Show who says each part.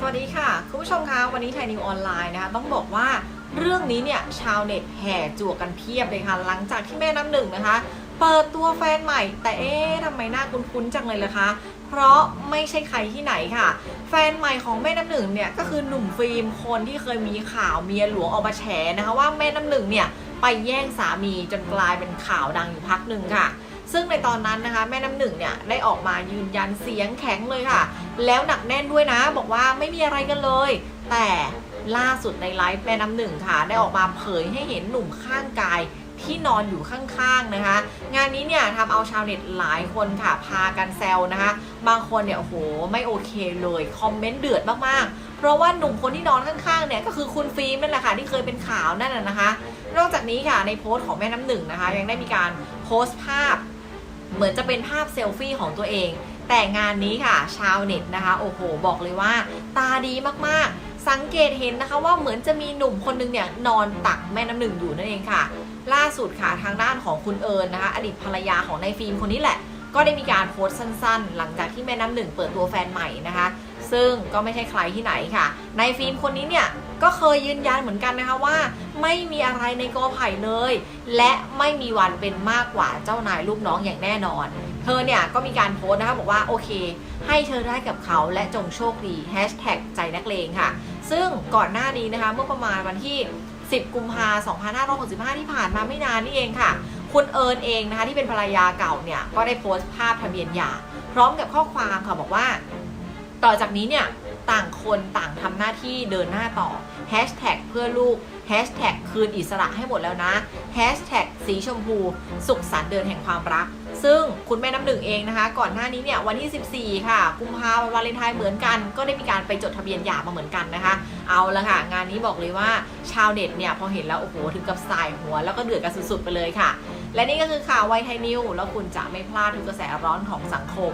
Speaker 1: สวัสดีค่ะคุณผู้ชมคะวันนี้ไทยนิวออนไลน์นะคะต้องบอกว่าเรื่องนี้เนี่ยชาวเน็ตแห่จวกกันเพียบเลยค่ะ หลังจากที่แม่น้ำหนึ่งนะคะ เปิดตัวแฟนใหม่ แต่เอ๊ะทำไมหน้าคุ้นๆจังเลยล่ะคะ เพราะไม่ใช่ใครที่ไหนค่ะ แฟนใหม่ของแม่น้ำหนึ่งเนี่ยก็คือหนุ่มฟิล์มคนที่เคยมีข่าวเมียหลวงออกมาแฉนะคะว่าแม่น้ำหนึ่งเนี่ยไปแย่งสามีจนกลายเป็นข่าวดังอยู่พักหนึ่งค่ะ ซึ่งในตอนนั้นนะคะแม่น้ำหนึ่งเนี่ยได้ออกมายืนยันเสียงแข็งเลยค่ะ แล้วหนักแน่นด้วยนะ บอกว่าไม่มีอะไรกันเลย แต่ล่าสุดในไลฟ์แม่น้ำหนึ่งค่ะ ได้ออกมาเผยให้เห็นหนุ่มข้างกายที่นอนอยู่ข้างๆนะคะ งานนี้เนี่ยทำเอาชาวเน็ตหลายคนค่ะ พากันแซวนะคะ บางคนเนี่ยโอ้โหไม่โอเคเลยคอมเมนต์เดือดมากๆ เพราะว่าหนุ่มคนที่นอนข้างๆเนี่ยก็คือคุณฟิล์มนั่นแหละค่ะที่เคยเป็นข่าวนั่นน่ะนะคะ นอกจากนี้ค่ะในโพสต์ของแม่น้ำหนึ่งนะคะ ยังได้มีการโพสต์ภาพ เหมือนจะเป็นภาพเซลฟี่ของตัวเอง แต่งานนี้ค่ะชาวเน็ตนะคะ โอ้โห บอกเลยว่า ตาดีมากๆ สังเกตเห็นนะคะว่าเหมือนจะมีหนุ่มคนหนึงเนี่ยนอนตักแม่น้ำหนึ่งอยู่นั่นเองค่ะ ล่าสุดค่ะทางด้านของคุณเอิญนะคะ อดีตภรรยาของนายฟิล์มคนนี้แหละ ก็ได้มีการโพสต์สั้น ๆ หลังจากที่แม่น้ำหนึ่งเปิดตัวแฟนใหม่นะคะ ซึ่งก็ไม่ใช่ใครที่ไหนค่ะนายฟิล์มคนนี้เนี่ย ก็เคยยืนยันเหมือนกันนะคะว่า ไม่มีอะไรในกอไผ่เลย และไม่มีวันเป็นมากกว่าเจ้านายลูกน้องอย่างแน่นอน เธอเนี่ยก็มีการโพสต์นะคะบอกว่าโอเค ให้เธอได้กับเขาและจงโชคดีแฮชแท็กใจนักเลงค่ะ ซึ่งก่อนหน้านี้นะคะเมื่อประมาณวันที่ 10 กุมภาพันธ์2565 ที่ผ่านมาไม่นานนี่เองค่ะ คุณเอิญเองนะคะที่เป็นภรรยาเก่าเนี่ยก็ได้โพสต์ภาพทะเบียนหย่าพร้อมกับข้อความค่ะบอกว่า ต่อจากนี้เนี่ย ต่างคนต่างทำหน้าที่เดินหน้าต่อแฮชแท็กเพื่อลูกแฮชแท็กคืนอิสระให้หมดแล้วนะแฮชแท็กสีชมพู สุขสันต์เดือนแห่งความรัก ซึ่งคุณแม่น้ำหนึ่งเองนะคะ ก่อนหน้านี้เนี่ยวันที่ 14 ค่ะ กุมภาพันธ์วาเลนไทน์เหมือนกัน ก็ได้มีการไปจดทะเบียนหย่ามาเหมือนกันนะคะ เอาละค่ะ งานนี้บอกเลยว่าชาวเน็ตเนี่ยพอเห็นแล้วโอ้โหถึงกับสายหัว แล้วก็เดือดกันสุดๆไปเลยค่ะ และนี่ก็คือข่าวไวไทยนิวแล้วคุณจะไม่พลาดทุกกระแสร้อนของสังคม